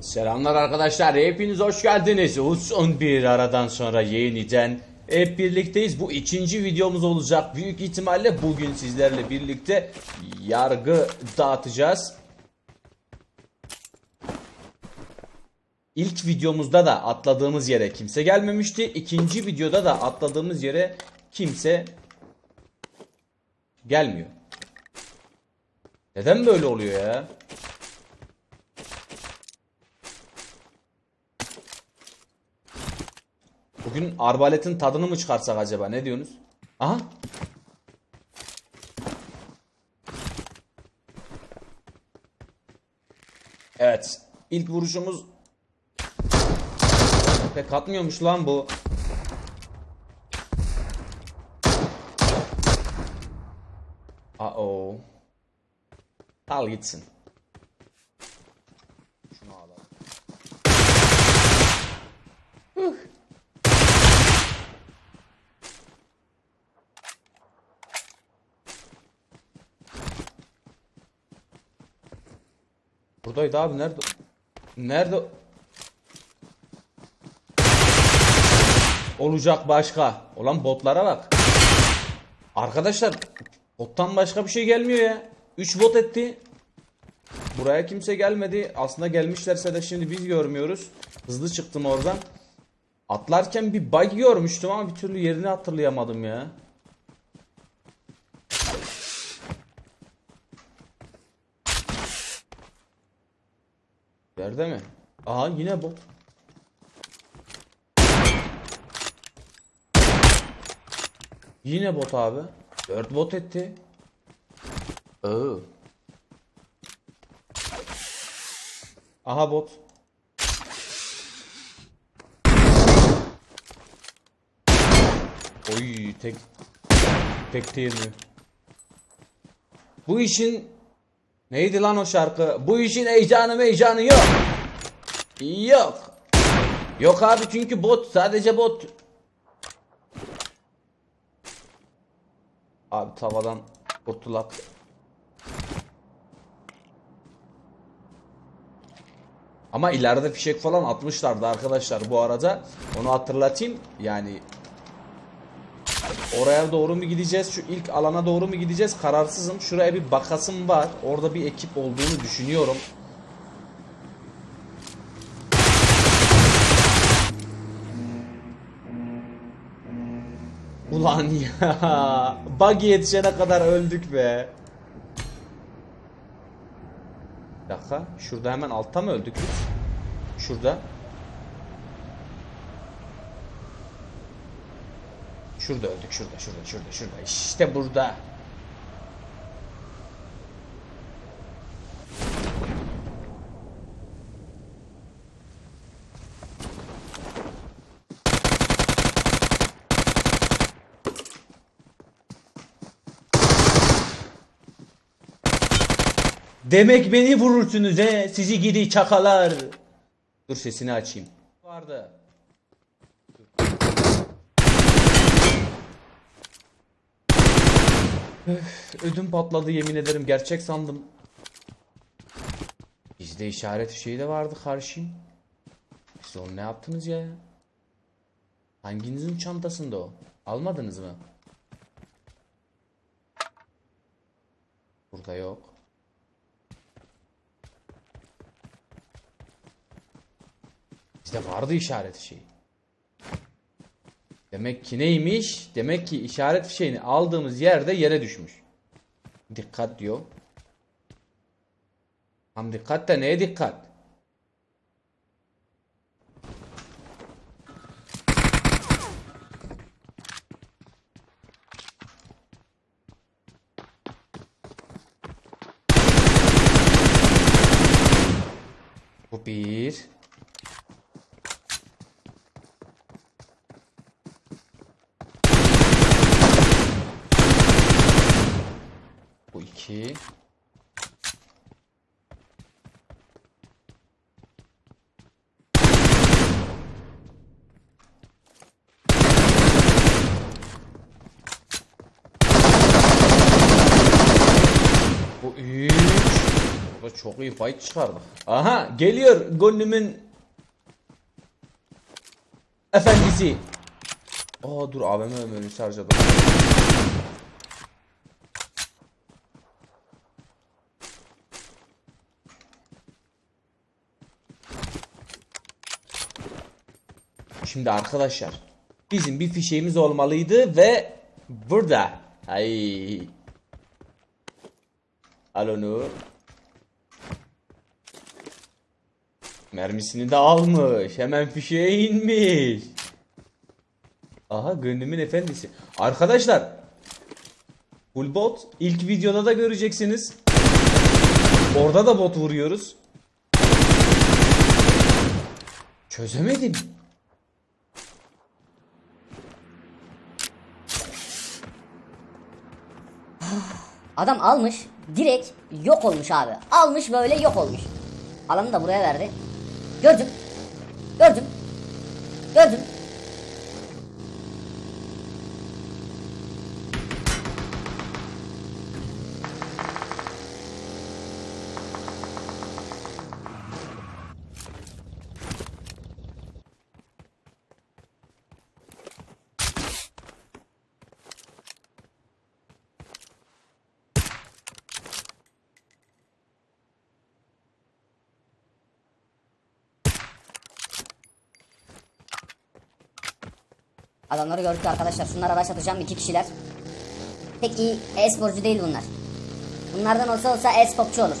Selamlar arkadaşlar. Hepiniz hoş geldiniz. Uzun bir aradan sonra yeniden hep birlikteyiz. Bu ikinci videomuz olacak. Büyük ihtimalle bugün sizlerle birlikte yargı dağıtacağız. İlk videomuzda da atladığımız yere kimse gelmemişti. İkinci videoda da atladığımız yere kimse gelmiyor. Neden böyle oluyor ya? Bugün arbaletin tadını mı çıkarsak acaba? Ne diyorsunuz? Aha. Evet. İlk vuruşumuz pek atmıyormuş lan bu. Uh-oh. Al gitsin. Şunu alalım. Buradaydı abi nerede? Nerede? Olacak başka. Olan botlara bak. Arkadaşlar bottan başka bir şey gelmiyor ya. 3 bot etti. Buraya kimse gelmedi. Aslında gelmişlerse de şimdi biz görmüyoruz. Hızlı çıktım oradan. Atlarken bir bug görmüştüm ama bir türlü yerini hatırlayamadım ya. Yerde mi? Aha yine bot. Yine bot abi. 4 bot etti. Oo. Aha bot. Oy tek tek değil mi? Bu işin neydi lan o şarkı? Bu işin heyecanı heyecanı yok. Yok. Yok abi çünkü bot sadece bot. Abi tavadan kurtulak. Ama ileride fişek falan atmışlardı arkadaşlar bu arada. Onu hatırlatayım. Yani oraya doğru mu gideceğiz? Şu ilk alana doğru mu gideceğiz? Kararsızım. Şuraya bir bakasım var. Orada bir ekip olduğunu düşünüyorum. Ulan ya. Buggy yetişene kadar öldük be. Bir dakika. Şurada hemen altta mı öldük biz? Şurada. Şurada öldük. Şurada, şurada, şurada, şurada. İşte burada. Demek beni vurursunuz he sizi gidi çakalar. Dur sesini açayım. Vardı. Ödüm patladı yemin ederim gerçek sandım. Bizde işaret şeyi de vardı karşıyım. Siz onu ne yaptınız ya? Hanginizin çantasında o? Almadınız mı? Burada yok. Bizde vardı işaret şeyi. Demek ki neymiş? Demek ki işaret fişeğini aldığımız yerde yere düşmüş. Dikkat diyor. Tam dikkat de neye dikkat? Bu bir. Bu iki. Bu üç. Burada çok iyi fight çıkardık. Aha geliyor gönlümün efendisi. Aa dur AVM ömrünü harcadım. Şimdi arkadaşlar bizim bir fişeğimiz olmalıydı ve burada. Ay. Al onu. Mermisini de almış. Hemen fişeğe inmiş. Aha gönlümün efendisi. Arkadaşlar. Full bot. ilk videoda da göreceksiniz. Orada da bot vuruyoruz. Çözemedim. Adam almış direkt yok olmuş abi. Almış böyle yok olmuş. Alanı da buraya verdi. Gördüm. Gördüm. Gördüm. Adamları gördük arkadaşlar. Şunlara rush atacağım iki kişiler. Pek iyi e-sporcu değil bunlar. Bunlardan olsa olsa e-sportçu olur.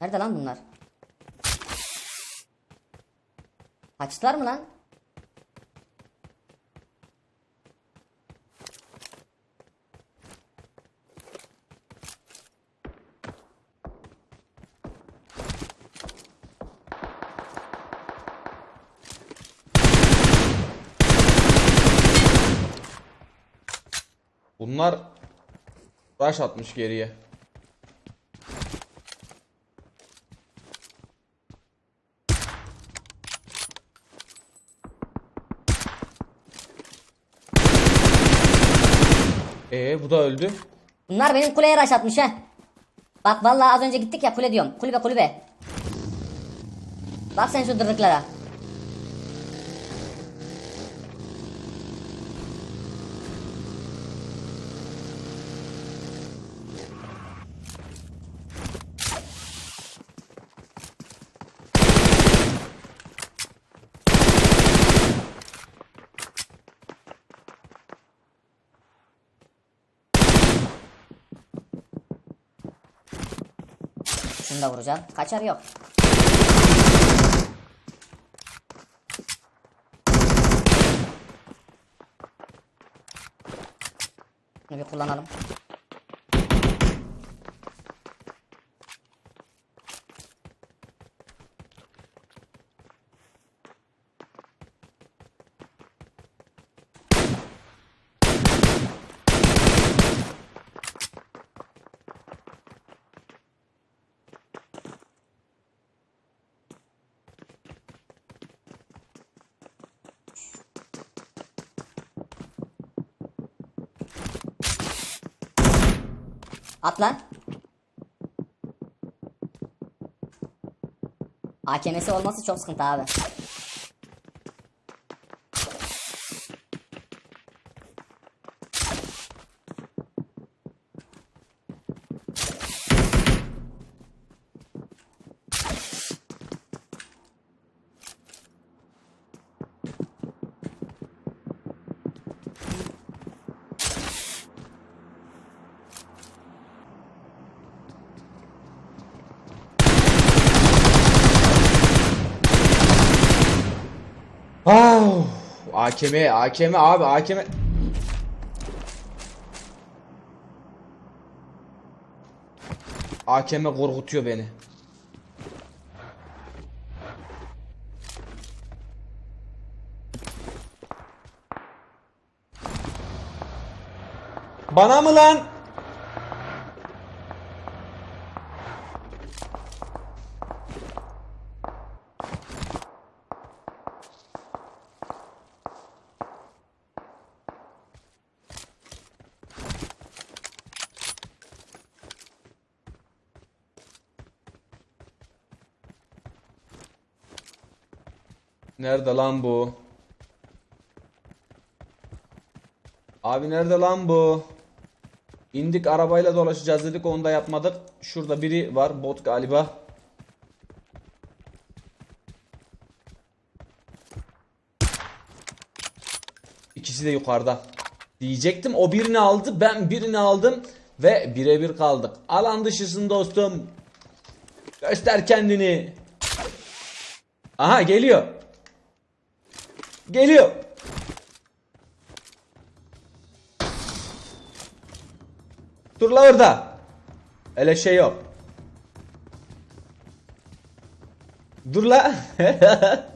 Nerede lan bunlar? Kaçtılar mı lan? Bunlar rush atmış geriye. Ee bu da öldü. Bunlar benim kuleye rush atmış ha. Bak vallahi az önce gittik ya kule diyorum. Kulübe kulübe. Bak sen şu dırlıklara. Şunu da vuracağım. Kaçar yok. Bunu bir kullanalım. At lan. AKM'si olması çok sıkıntı abi. Ah, AKM, AKM abi, AKM. AKM korkutuyor beni. Bana mı lan? Nerede lan bu? Abi nerede lan bu? İndik arabayla dolaşacağız dedik onu da yapmadık. Şurada biri var bot galiba. İkisi de yukarıda. Diyecektim o birini aldı ben birini aldım ve birebir kaldık. Alan dışısın dostum. Göster kendini. Aha geliyor. Geliyor. Dur la orada. Öyle şey yok. Dur la.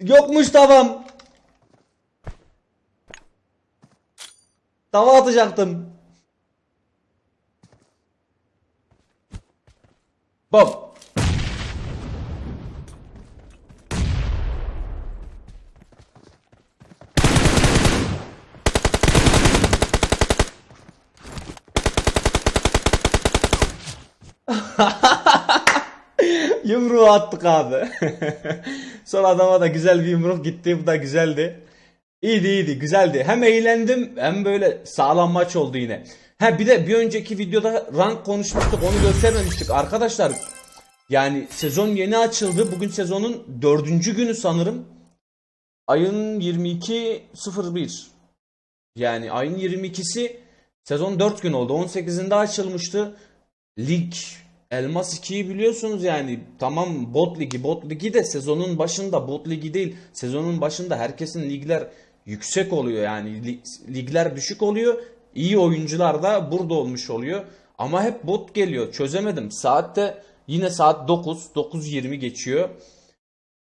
Yokmuş tavam. Tava atacaktım. Bob. Yumruğu attık abi. Son adama da güzel bir yumruk gitti. Bu da güzeldi. İyiydi iyiydi güzeldi. Hem eğlendim hem böyle sağlam maç oldu yine. Ha bir de bir önceki videoda rank konuşmuştuk onu göstermemiştik. Arkadaşlar yani sezon yeni açıldı. Bugün sezonun dördüncü günü sanırım. Ayın 22.01. Yani ayın 22'si sezon 4 gün oldu. 18'inde açılmıştı. Lig Elmas 2'yi biliyorsunuz yani tamam bot ligi bot ligi de sezonun başında bot ligi değil sezonun başında herkesin ligler yüksek oluyor yani Li- ligler düşük oluyor iyi oyuncular da burada olmuş oluyor ama hep bot geliyor çözemedim saatte yine saat 9 9.20 geçiyor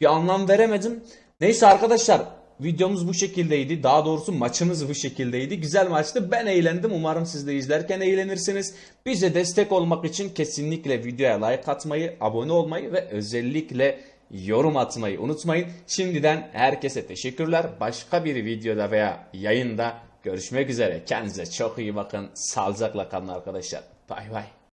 bir anlam veremedim. Neyse arkadaşlar videomuz bu şekildeydi. Daha doğrusu maçımız bu şekildeydi. Güzel maçtı. Ben eğlendim. Umarım siz de izlerken eğlenirsiniz. Bize destek olmak için kesinlikle videoya like atmayı, abone olmayı ve özellikle yorum atmayı unutmayın. Şimdiden herkese teşekkürler. Başka bir videoda veya yayında görüşmek üzere. Kendinize çok iyi bakın. Sağlıcakla kalın arkadaşlar. Bay bay.